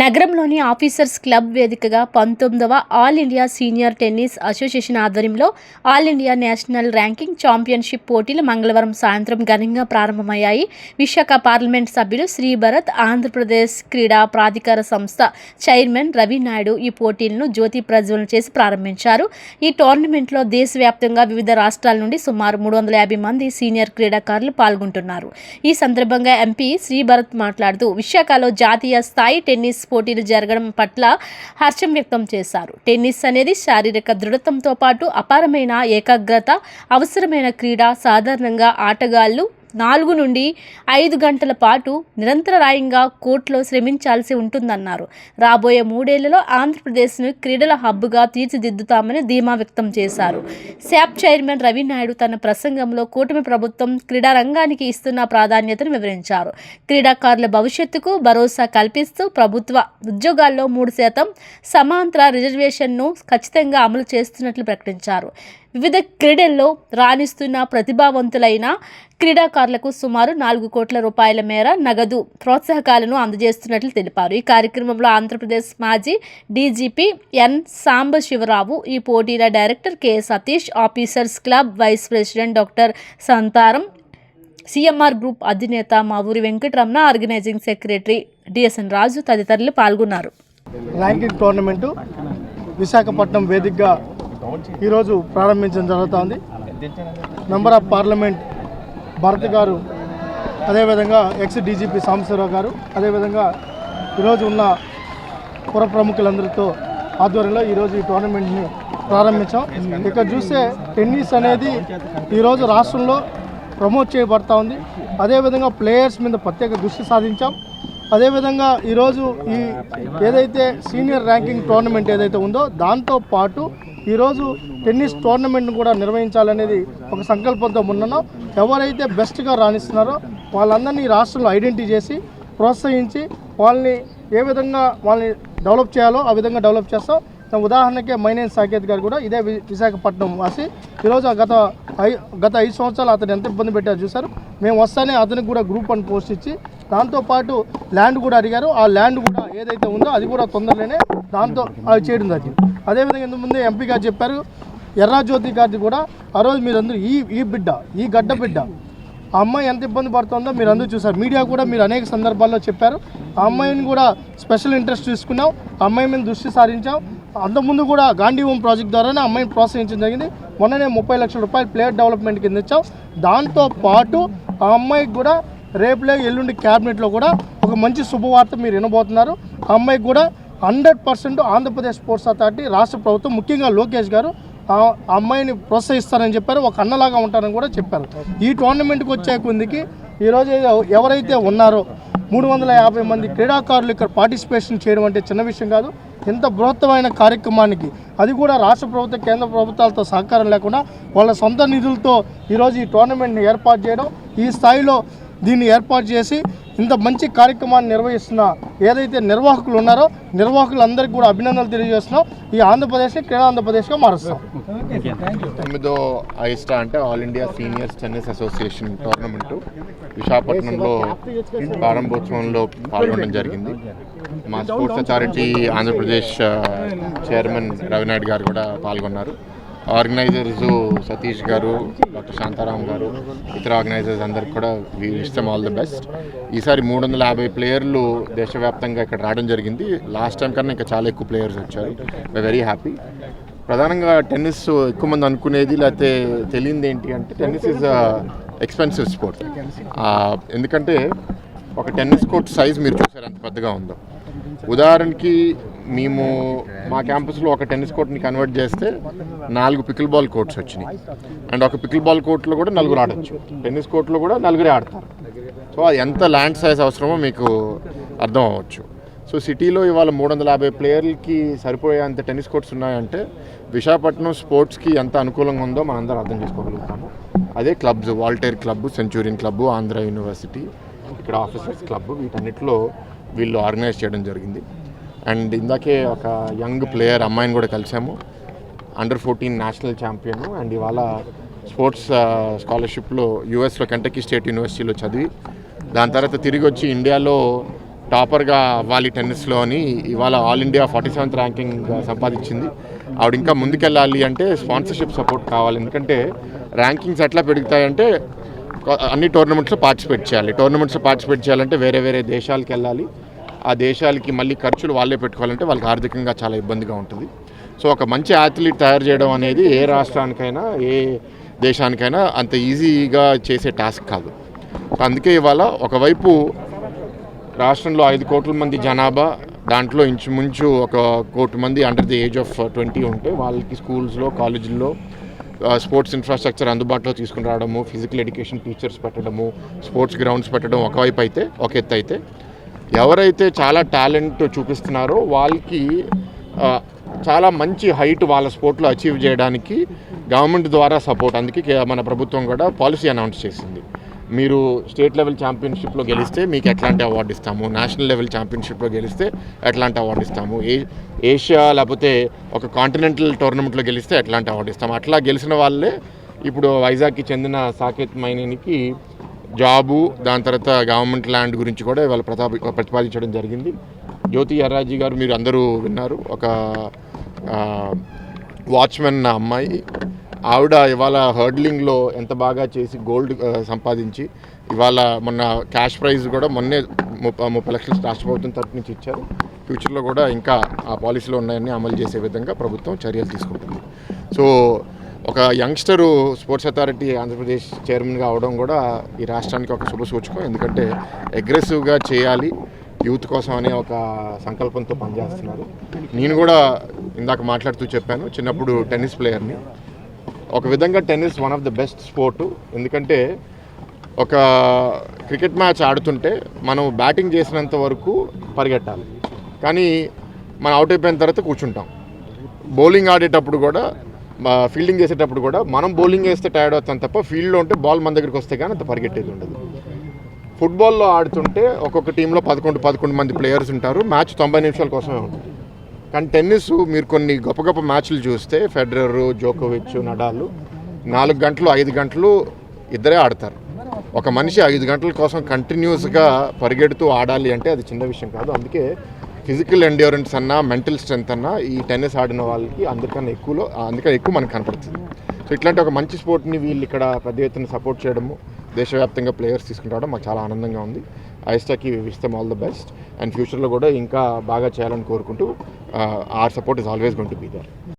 నగరంలోని officers club వేదికగా పంతొమ్మిదవ all India senior tennis association ఆధ్వర్యంలో all India national ranking championship పోటీలు మంగళవారం సాయంత్రం ఘనంగా ప్రారంభమయ్యాయి. విశాఖ పార్లమెంట్ సభ్యులు శ్రీ భరత్ ఆంధ్రప్రదేశ్ క్రీడా ప్రాధికార సంస్థ చైర్మన్ రవి నాయుడు ఈ పోటీలను జ్యోతి ప్రజ్వలన చేసి ప్రారంభించారు. ఈ టోర్నమెంట్లో దేశవ్యాప్తంగా వివిధ రాష్ట్రాల నుండి సుమారు మూడు వందల యాభై మంది సీనియర్ క్రీడాకారులు పాల్గొంటున్నారు. ఈ సందర్భంగా ఎంపీ శ్రీ భరత్ మాట్లాడుతూ విశాఖలో జాతీయ స్థాయి టెన్నిస్ పోటీలు జరగడం పట్ల హర్షం వ్యక్తం చేశారు. టెన్నిస్ అనేది శారీరక దృఢత్వంతో పాటు అపారమైన ఏకాగ్రత అవసరమైన క్రీడ సాధారణంగా ఆటగాళ్ళు నాలుగు నుండి ఐదు గంటల పాటు నిరంతరాయంగా కోర్టులో శ్రమించాల్సి ఉంటుందన్నారు. రాబోయే మూడేళ్ళలో ఆంధ్రప్రదేశ్ను క్రీడల హబ్గా తీర్చిదిద్దుతామని ధీమా వ్యక్తం చేశారు. శాప్ చైర్మన్ రవినాయుడు తన ప్రసంగంలో కూటమి ప్రభుత్వం క్రీడారంగానికి ఇస్తున్న ప్రాధాన్యతను వివరించారు. క్రీడాకారుల భవిష్యత్తుకు భరోసా కల్పిస్తూ ప్రభుత్వ ఉద్యోగాల్లో మూడు శాతం సమాంతర రిజర్వేషన్ను ఖచ్చితంగా అమలు చేస్తున్నట్లు ప్రకటించారు. వివిధ క్రీడల్లో రాణిస్తున్న ప్రతిభావంతులైన క్రీడాకారులకు సుమారు నాలుగు కోట్ల రూపాయల మేర నగదు ప్రోత్సాహకాలను అందజేస్తున్నట్లు తెలిపారు. ఈ కార్యక్రమంలో ఆంధ్రప్రదేశ్ మాజీ డీజీపీ ఎన్ సాంబశివరావు ఈ పోటీల director K Satish officers club vice president doctor Santaram CMR group అధినేత Mavuri Venkataramana organising secretary DSN Raju తదితరులు పాల్గొన్నారు. ర్యాంకింగ్ టోర్నమెంటు విశాఖపట్నం వేదికగా ఈరోజు ప్రారంభించడం జరుగుతోంది. మెంబర్ ఆఫ్ పార్లమెంట్ భరత్ గారు అదేవిధంగా ఎక్స్ డీజీపీ సాంబశివరావు గారు అదేవిధంగా ఈరోజు ఉన్న పుర ప్రముఖులందరితో ఆధ్వర్యంలో ఈరోజు ఈ టోర్నమెంట్ని ప్రారంభించాం. ఇక్కడ చూస్తే టెన్నిస్ అనేది ఈరోజు రాష్ట్రంలో ప్రమోట్ చేయబడతా ఉంది. అదేవిధంగా ప్లేయర్స్ మీద ప్రత్యేక దృష్టి సాధించాం. అదేవిధంగా ఈరోజు ఈ ఏదైతే సీనియర్ ర్యాంకింగ్ టోర్నమెంట్ ఏదైతే ఉందో దాంతో పాటు ఈరోజు టెన్నిస్ టోర్నమెంట్ను కూడా నిర్వహించాలనేది ఒక సంకల్పంతో ఉన్నానో ఎవరైతే బెస్ట్గా రాణిస్తున్నారో వాళ్ళందరినీ రాష్ట్రంలో ఐడెంటిటీ చేసి ప్రోత్సహించి వాళ్ళని ఏ విధంగా వాళ్ళని డెవలప్ చేయాలో ఆ విధంగా డెవలప్ చేస్తాం. ఉదాహరణకే మైనేన్ సాకేత్ గారు కూడా ఇదే విశాఖపట్నం వాసి. ఈరోజు ఆ గత ఐ గత ఐదు సంవత్సరాలు అతను ఎంత ఇబ్బంది పెట్టారు చూశారు. మేము వస్తానే అతనికి కూడా గ్రూప్ అని పోస్ట్ ఇచ్చి దాంతోపాటు ల్యాండ్ కూడా అడిగారు. ఆ ల్యాండ్ కూడా ఏదైతే ఉందో అది కూడా తొందరలోనే దాంతో అది చేయడం జరిగింది. అదేవిధంగా ఇంతకుముందే ఎంపీ గారు చెప్పారు ఎర్రాజ్యోతి గారిది కూడా ఆ రోజు మీరందరూ ఈ ఈ బిడ్డ ఈ గడ్డ బిడ్డ ఆ అమ్మాయి ఎంత ఇబ్బంది పడుతుందో మీరు అందరూ చూసారు మీడియా కూడా మీరు అనేక సందర్భాల్లో చెప్పారు. ఆ అమ్మాయిని కూడా స్పెషల్ ఇంట్రెస్ట్ తీసుకున్నాం. ఆ అమ్మాయి మీద దృష్టి సారించాం. అంతకుముందు కూడా గాంధీ హోమ్ ప్రాజెక్ట్ ద్వారానే అమ్మాయిని ప్రోత్సహించడం జరిగింది. మొన్ననే ముప్పై లక్షల రూపాయలు ప్లేయర్ డెవలప్మెంట్ కింద ఇచ్చాం. దాంతో పాటు ఆ అమ్మాయికి కూడా రేపులే ఎల్లుండి క్యాబినెట్లో కూడా ఒక మంచి శుభవార్త మీరు వినబోతున్నారు. ఆ అమ్మాయికి కూడా hundred percent Andhra Pradesh sports authority రాష్ట్ర ప్రభుత్వం ముఖ్యంగా లోకేష్ గారు ఆ అమ్మాయిని ప్రోత్సహిస్తారని చెప్పారు. ఒక అన్నలాగా ఉంటారని కూడా చెప్పారు. ఈ టోర్నమెంట్కి వచ్చే కొందికి ఈరోజు ఎవరైతే ఉన్నారో మూడు వందల యాభై మంది క్రీడాకారులు ఇక్కడ పార్టిసిపేషన్ చేయడం అంటే చిన్న విషయం కాదు. ఇంత బృహత్తమైన కార్యక్రమానికి అది కూడా రాష్ట్ర ప్రభుత్వ కేంద్ర ప్రభుత్వాలతో సహకారం లేకుండా వాళ్ళ సొంత నిధులతో ఈరోజు ఈ టోర్నమెంట్ని ఏర్పాటు చేయడం ఈ స్థాయిలో దీన్ని ఏర్పాటు చేసి ఇంత మంచి కార్యక్రమాన్ని నిర్వహిస్తున్న ఏదైతే నిర్వాహకులు ఉన్నారో నిర్వాహకులందరికీ కూడా అభినందనలు తెలియజేస్తున్నాం. ఈ ఆంధ్రప్రదేశ్ని క్రీడా ఆంధ్రప్రదేశ్గా మారుస్తాం. తొమ్మిదో ఐస్టా అంటే all India seniors tennis association tournament. విశాఖపట్నంలో ప్రారంభోత్సవంలో పాల్గొనడం జరిగింది. మా sports authority Andhra Pradesh chairman Ravi Naidu garu కూడా పాల్గొన్నారు. ఆర్గనైజర్స్ సతీష్ గారు డాక్టర్ శాంతారాం గారు ఇతర ఆర్గనైజర్స్ అందరికి కూడా ఇష్టం ఆల్ ది బెస్ట్ ఈసారి మూడు వందల యాభై ప్లేయర్లు దేశవ్యాప్తంగా ఇక్కడ రావడం జరిగింది. లాస్ట్ టైం కన్నా ఇంకా చాలా ఎక్కువ ప్లేయర్స్ వచ్చారు. వై వెరీ హ్యాపీ ప్రధానంగా టెన్నిస్ ఎక్కువ మంది అనుకునేది లేకపోతే తెలియంది ఏంటి అంటే టెన్నిస్ ఈజ్ ఎక్స్పెన్సివ్ స్పోర్ట్ ఎందుకంటే ఒక టెన్నిస్ కోర్ట్ సైజ్ మీరు చూసారు అంత పెద్దగా ఉందో. ఉదాహరణకి మేము మా క్యాంపస్లో ఒక టెన్నిస్ కోర్ట్ని కన్వర్ట్ చేస్తే నాలుగు పికిల్ బాల్ కోర్ట్స్ వచ్చినాయి. అండ్ ఒక పికిల్ బాల్ కోర్ట్లో కూడా నలుగురు ఆడొచ్చు. టెన్నిస్ కోర్ట్లో కూడా నలుగురే ఆడతారు. సో అది ఎంత ల్యాండ్ సైజ్ అవసరమో మీకు అర్థం అవ్వచ్చు సో సిటీలో ఇవాళ మూడు వందల యాభై ప్లేయర్లకి సరిపోయేంత టెన్నిస్ కోర్ట్స్ ఉన్నాయంటే విశాఖపట్నం స్పోర్ట్స్కి ఎంత అనుకూలంగా ఉందో మనందరం అర్థం చేసుకోగలుగుతాము. అదే clubs Waltair club centurion club Andhra university ఇక్కడ ఆఫీసర్స్ క్లబ్ వీటన్నిటిలో వీళ్ళు ఆర్గనైజ్ చేయడం జరిగింది. అండ్ ఇందాకే ఒక యంగ్ ప్లేయర్ అమ్మాయిని కూడా కలిసాము. Under fourteen national champion and ఇవాళ స్పోర్ట్స్ స్కాలర్షిప్లో యూఎస్లో కెంటకీ స్టేట్ యూనివర్సిటీలో చదివి దాని తర్వాత తిరిగి వచ్చి ఇండియాలో టాపర్గా అవ్వాలి టెన్నిస్లో అని ఇవాళ all India forty seventh ranking సంపాదించింది. ఆవిడ ఇంకా ముందుకెళ్ళాలి అంటే స్పాన్సర్షిప్ సపోర్ట్ కావాలి. ఎందుకంటే ర్యాంకింగ్స్ ఎట్లా పెరుగుతాయంటే అన్ని టోర్నమెంట్స్లో పార్టిసిపేట్ చేయాలి. టోర్నమెంట్స్లో పార్టిసిపేట్ చేయాలంటే వేరే వేరే దేశాలకు వెళ్ళాలి. ఆ దేశాలకి మళ్ళీ ఖర్చులు వాళ్ళే పెట్టుకోవాలంటే వాళ్ళకి ఆర్థికంగా చాలా ఇబ్బందిగా ఉంటుంది. సో ఒక మంచి అథ్లీట్ తయారు చేయడం అనేది ఏ రాష్ట్రానికైనా ఏ దేశానికైనా అంత ఈజీగా చేసే టాస్క్ కాదు. అందుకే ఇవాళ ఒకవైపు రాష్ట్రంలో ఐదు కోట్ల మంది జనాభా దాంట్లో ఇంచుమించు ఒక కోటి మంది under the age of twenty ఉంటే వాళ్ళకి స్కూల్స్లో కాలేజీల్లో స్పోర్ట్స్ ఇన్ఫ్రాస్ట్రక్చర్ అందుబాటులో తీసుకుని రావడము ఫిజికల్ ఎడ్యుకేషన్ టీచర్స్ పెట్టడము స్పోర్ట్స్ గ్రౌండ్స్ పెట్టడం ఒకవైపు అయితే ఒక ఎత్తు అయితే ఎవరైతే చాలా టాలెంట్ చూపిస్తున్నారో వాళ్ళకి చాలా మంచి హైట్ వాళ్ళ స్పోర్ట్లో అచీవ్ చేయడానికి గవర్నమెంట్ ద్వారా సపోర్ట్. అందుకే మన ప్రభుత్వం కూడా పాలసీ అనౌన్స్ చేసింది. మీరు స్టేట్ లెవెల్ ఛాంపియన్షిప్లో గెలిస్తే మీకు ఎట్లాంటి అవార్డు ఇస్తాము? నేషనల్ లెవెల్ ఛాంపియన్షిప్లో గెలిస్తే ఎట్లాంటి అవార్డు ఇస్తాము? ఏ ఏషియా లేకపోతే ఒక కాంటినెంటల్ టోర్నమెంట్లో గెలిస్తే ఎట్లాంటి అవార్డు ఇస్తాము? అట్లా గెలిచిన వాళ్ళే ఇప్పుడు వైజాగ్కి చెందిన సాకేత్ మైనేనికి జాబు దాని తర్వాత గవర్నమెంట్ ల్యాండ్ గురించి కూడా ఇవాళ ప్రతాప ప్రతిపాదించడం జరిగింది. జ్యోతి ఎర్రాజీ గారు మీరు అందరూ విన్నారు. ఒక వాచ్మెన్ అమ్మాయి. ఆవిడ ఇవాళ హర్డ్లింగ్లో ఎంత బాగా చేసి గోల్డ్ సంపాదించి ఇవాళ మొన్న క్యాష్ ప్రైజ్ కూడా మొన్నే ముప్పై ముప్పై లక్షలు రాష్ట్ర ప్రభుత్వం తరపు నుంచి ఇచ్చారు. ఫ్యూచర్లో కూడా ఇంకా ఆ పాలసీలో ఉన్నాయని అమలు చేసే విధంగా ప్రభుత్వం చర్యలు తీసుకుంటుంది. సో ఒక యంగ్స్టరు స్పోర్ట్స్ అథారిటీ ఆంధ్రప్రదేశ్ చైర్మన్గా అవడం కూడా ఈ రాష్ట్రానికి ఒక శుభ సూచకం. ఎందుకంటే అగ్రెసివ్గా చేయాలి యూత్ కోసం అనే ఒక సంకల్పంతో పనిచేస్తున్నారు. నేను కూడా ఇందాక మాట్లాడుతూ చెప్పాను చిన్నప్పుడు టెన్నిస్ ప్లేయర్ని. ఒక విధంగా tennis one of the best sport. ఎందుకంటే ఒక క్రికెట్ మ్యాచ్ ఆడుతుంటే మనం బ్యాటింగ్ చేసినంత వరకు పరిగెట్టాలి. కానీ మనం అవుట్ అయిపోయిన తర్వాత కూర్చుంటాం. బౌలింగ్ ఆడేటప్పుడు కూడా ఫీల్డింగ్ చేసేటప్పుడు కూడా మనం బౌలింగ్ వేస్తే టైర్డ్ అవుతాం తప్ప ఫీల్డ్లో ఉంటే బాల్ మన దగ్గరికి వస్తే కానీ అంత పరిగెట్టేది ఉండదు. ఫుట్బాల్లో ఆడుతుంటే ఒక్కొక్క టీంలో పదకొండు పదకొండు మంది ప్లేయర్స్ ఉంటారు. మ్యాచ్ తొంభై నిమిషాల కోసమే ఉంటుంది కానీ టెన్నిస్ మీరు కొన్ని గొప్ప గొప్ప మ్యాచ్లు చూస్తే ఫెడరర్ జోకోవిచ్ నడాలు నాలుగు గంటలు ఐదు గంటలు ఇద్దరే ఆడతారు. ఒక మనిషి ఐదు గంటల కోసం కంటిన్యూస్గా పరిగెడుతూ ఆడాలి అంటే అది చిన్న విషయం కాదు. అందుకే ఫిజికల్ ఎండ్యూరెన్స్ అన్నా మెంటల్ స్ట్రెంత్ అన్నా ఈ టెన్నిస్ ఆడిన వాళ్ళకి అందుకన్నా ఎక్కువలో అందుకని ఎక్కువ మనకు కనపడుతుంది. సో ఇట్లాంటి ఒక మంచి స్పోర్ట్ని వీళ్ళు ఇక్కడ పెద్ద ఎత్తున సపోర్ట్ చేయడము దేశవ్యాప్తంగా ప్లేయర్స్ తీసుకుంటాడం మాకు చాలా ఆనందంగా ఉంది. ఐస్టాకి విస్తాం ఆల్ ద బెస్ట్ అండ్ ఫ్యూచర్లో కూడా ఇంకా బాగా చేయాలని కోరుకుంటూ our support is always gonna be there